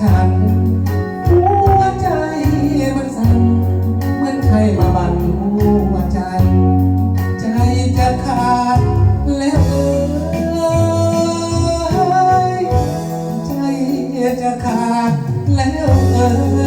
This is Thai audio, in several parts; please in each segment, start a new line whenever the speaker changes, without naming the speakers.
ฉัน หัวใจมันสั่นเหมือนใครมาบันหัวใจ ใจจะขาดแล้วเอยใจจะขาดแล้วเอย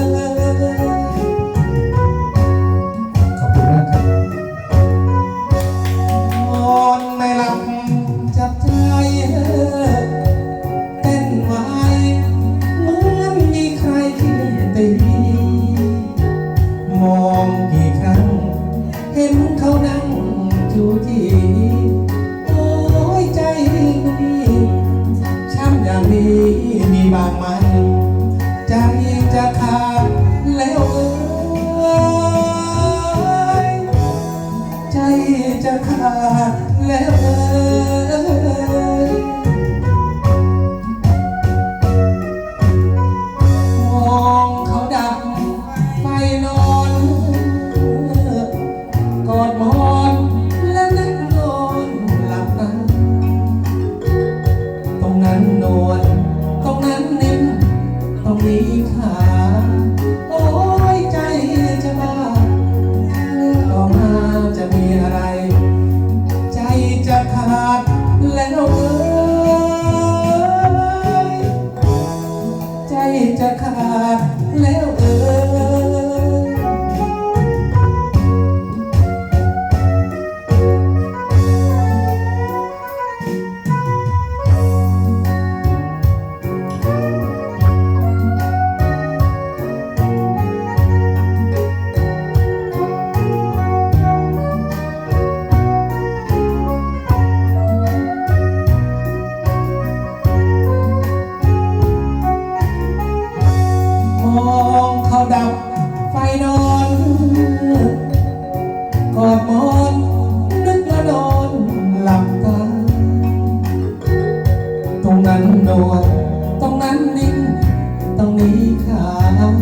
นั้นนวลตรงนั้นนิ่มตรงนี้ขาโอ้ยใจจะบ้าต่อมาจะมีอะไร ใจจะขาดแล้วเอ้ยใจจะขาดแล้ว นวลตรงนั้นนิ่งตรงนี้ขาว